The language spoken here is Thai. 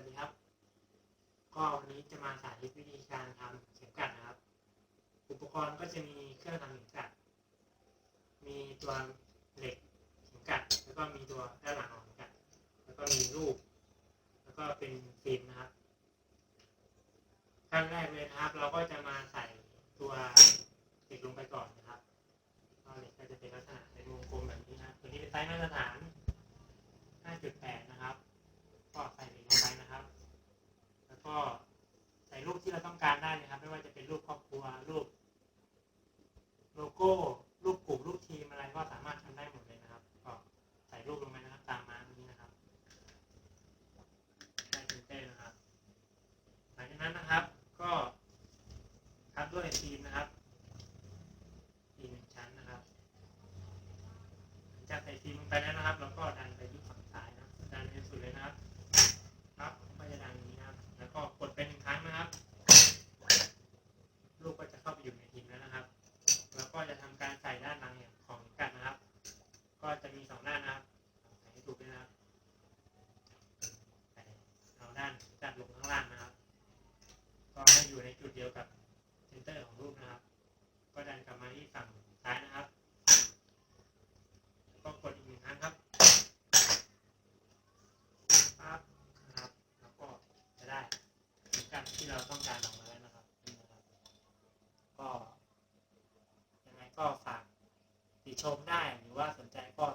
วัสดีครับ ก็วันนี้จะมาสาธิตวิธีการทำเข็มกลัดนะครับ อุปกรณ์ก็จะมีเครื่องทำเข็มกลัด มีตัวเหล็กเข็มกลัด แล้วก็มีตัวด้านหลังของเข็มกลัด แล้วก็มีรูป แล้วก็เป็นฟิล์มนะครับ ขั้นแรกเลยนะครับ เราก็จะมาใส่ตัวเหล็กลงไปก่อนนะครับก็เหล็กก็จะเป็นลักษณะเป็นวงกลมแบบนี้นะตัวนี้เป็นไซส์มาตรฐาน 5.8 นะครับ ก็ใส่เหล็กลงไปนะครับ แล้วก็ใส่รูปที่เราต้องการได้นะครับ ไม่ว่าจะเป็นรูปครอบครัว รูป โลโก้ รูปกลุ่ม รูปทีมอะไรก็สามารถทำได้หมดเลยนะครับ ก็ใส่รูปลงไปนะครับ ตามมาตรงนี้นะครับ ได้เป็นเต้นะครับ หลังจาก นั้นนะครับ ก็ทับด้วยฟิล์มนะครับฟิล์มหนึ่งชั้นนะครับหลังจากใส่ฟิล์มลงไปแล้วนะครับเราก็ดันไปที่ฝั่งซ้ายนะดันไปสุดเลยนะครับครับก็จะดันอย่างนี้นะครับ แล้วก็กดไปหนึ่งครั้งนะครับ ลูกก็จะเข้าไปอยู่ในพิมพ์แล้วนะครับ แล้วก็จะทำการใส่ด้านหลังของเข็มกลัดนะครับ ก็จะมีสองด้านนะครับใส่ให้ถูกด้วยนะครับใส่เอาด้านจัดลงข้างล่างนะครับ ก็ให้อยู่ใน จุดเดียวกับเซนเตอร์ของรูปนะครับ ก็ดันกลับมาที่ฝั่งซ้ายนะครับ ก็กดอีกหนึ่งครั้งครับปั๊บนะครับ แล้วก็จะได้เข็มกลัดที่เราต้องการออกมาแล้วนะครับนะครับ ก็ยังไงก็ฝากติชมได้หรือว่าสนใจก็